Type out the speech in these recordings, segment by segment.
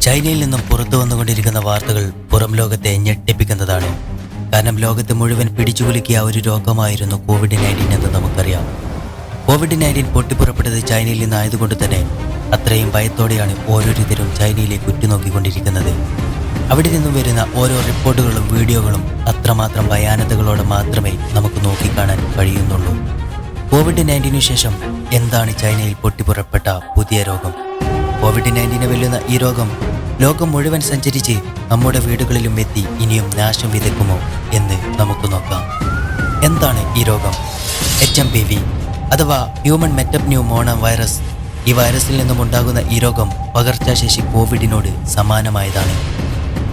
ചൈനയിൽ നിന്നും പുറത്തു വന്നുകൊണ്ടിരിക്കുന്ന വാർത്തകൾ പുറം ലോകത്തെ ഞെട്ടിപ്പിക്കുന്നതാണ്. കാരണം ലോകത്തെ മുഴുവൻ പിടിച്ചുകുലുക്കിയ ഒരു രോഗമായിരുന്നു കോവിഡ് നയന്റീൻ എന്ന് നമുക്കറിയാം. കോവിഡ് നയന്റീൻ പൊട്ടിപ്പുറപ്പെട്ടത് ചൈനയിൽ നിന്നായതുകൊണ്ട് തന്നെ അത്രയും ഭയത്തോടെയാണ് ഓരോരുത്തരും ചൈനയിലേക്ക് ഉറ്റുനോക്കിക്കൊണ്ടിരിക്കുന്നത്. അവിടെ നിന്നും വരുന്ന ഓരോ റിപ്പോർട്ടുകളും വീഡിയോകളും അത്രമാത്രം ഭയാനതകളോടെ മാത്രമേ നമുക്ക് നോക്കിക്കാണാൻ കഴിയുന്നുള്ളൂ. കോവിഡ് നയന്റീനു ശേഷം എന്താണ് ചൈനയിൽ പൊട്ടിപ്പുറപ്പെട്ട പുതിയ രോഗം? കോവിഡ് നയന്റീനെ വെല്ലുന്ന ഈ രോഗം ലോകം മുഴുവൻ സഞ്ചരിച്ച് നമ്മുടെ വീടുകളിലും എത്തി ഇനിയും നാശം വിതക്കുമോ എന്ന് നമുക്ക് നോക്കാം. എന്താണ് ഈ രോഗം? എച്ച് എം പി വി അഥവാ ഹ്യൂമൻ മെറ്റപ്ന്യൂമോണ വൈറസ് ഈ വൈറസിൽ നിന്നും ഉണ്ടാകുന്ന ഈ രോഗം പകർച്ചാശേഷി കോവിഡിനോട് സമാനമായതാണ്.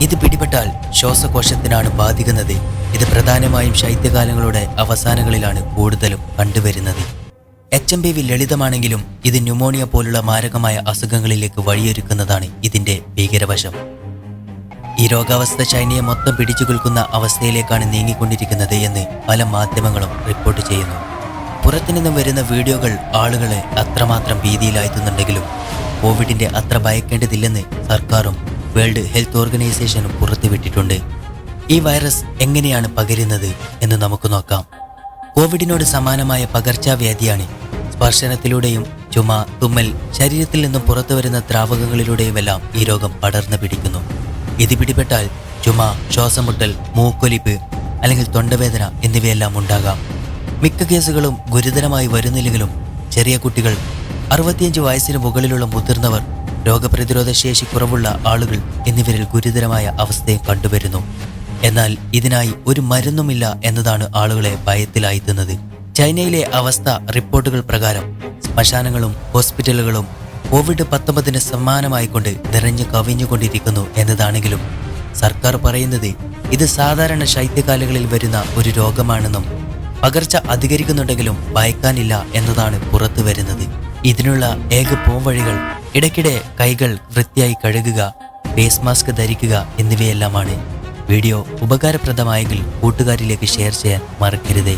ഇത് പിടിപെട്ടാൽ ശ്വാസകോശത്തിനാണ് ബാധിക്കുന്നത്. ഇത് പ്രധാനമായും ശൈത്യകാലങ്ങളുടെ അവസാനങ്ങളിലാണ് കൂടുതലും കണ്ടുവരുന്നത്. എച്ച് എം പി വി ലളിതമാണെങ്കിലും ഇത് ന്യൂമോണിയ പോലുള്ള മാരകമായ അസുഖങ്ങളിലേക്ക് വഴിയൊരുക്കുന്നതാണ് ഇതിന്റെ ഭീകരവശം. ഈ രോഗാവസ്ഥ ചൈനയെ മൊത്തം പിടിച്ചു അവസ്ഥയിലേക്കാണ് നീങ്ങിക്കൊണ്ടിരിക്കുന്നത് എന്ന് പല മാധ്യമങ്ങളും റിപ്പോർട്ട് ചെയ്യുന്നു. പുറത്തുനിന്നും വരുന്ന വീഡിയോകൾ ആളുകളെ അത്രമാത്രം ഭീതിയിലാഴ്ത്തുന്നുണ്ടെങ്കിലും കോവിഡിന്റെ അത്ര ഭയക്കേണ്ടതില്ലെന്ന് സർക്കാരും വേൾഡ് ഹെൽത്ത് ഓർഗനൈസേഷനും പുറത്തുവിട്ടിട്ടുണ്ട്. ഈ വൈറസ് എങ്ങനെയാണ് പകരുന്നത് എന്ന് നമുക്ക് നോക്കാം. കോവിഡിനോട് സമാനമായ പകർച്ചവ്യാധിയാണ്. സ്പർശനത്തിലൂടെയും ചുമ തുമ്മൽ ശരീരത്തിൽ നിന്നും പുറത്തു വരുന്ന ദ്രാവകങ്ങളിലൂടെയുമെല്ലാം ഈ രോഗം പടർന്നു പിടിക്കുന്നു. ഇത് പിടിപെട്ടാൽ ചുമ ശ്വാസമുട്ടൽ മൂക്കൊലിപ്പ് അല്ലെങ്കിൽ തൊണ്ടവേദന എന്നിവയെല്ലാം ഉണ്ടാകാം. മിക്ക കേസുകളും ഗുരുതരമായി വരുന്നില്ലെങ്കിലും ചെറിയ കുട്ടികൾ അറുപത്തിയഞ്ച് വയസ്സിന് മുകളിലുള്ള മുതിർന്നവർ രോഗപ്രതിരോധ ശേഷി കുറവുള്ള ആളുകൾ എന്നിവരിൽ ഗുരുതരമായ അവസ്ഥയും കണ്ടുവരുന്നു. എന്നാൽ ഇതിനായി ഒരു മരുന്നുമില്ല എന്നതാണ് ആളുകളെ ഭയത്തിലാഴ്ത്തുന്നത് ചൈനയിലെ അവസ്ഥ റിപ്പോർട്ടുകൾ പ്രകാരം ശ്മശാനങ്ങളും ഹോസ്പിറ്റലുകളും കോവിഡ് പത്തൊമ്പതിന് സമ്മാനമായിക്കൊണ്ട് നിറഞ്ഞു കവിഞ്ഞുകൊണ്ടിരിക്കുന്നു എന്നതാണെങ്കിലും സർക്കാർ പറയുന്നത് ഇത് സാധാരണ ശൈത്യകാലങ്ങളിൽ വരുന്ന ഒരു രോഗമാണെന്നും പകർച്ച അധികരിക്കുന്നുണ്ടെങ്കിലും ഭയക്കാനില്ല എന്നതാണ് പുറത്തു വരുന്നത്. ഇതിനുള്ള ഏക പോംവഴികൾ ഇടയ്ക്കിടെ കൈകൾ വൃത്തിയായി കഴുകുക ഫേസ് മാസ്ക് ധരിക്കുക എന്നിവയെല്ലാമാണ്. വീഡിയോ ഉപകാരപ്രദമായെങ്കിൽ കൂട്ടുകാരിലേക്ക് ഷെയർ ചെയ്യാൻ മറക്കരുതേ.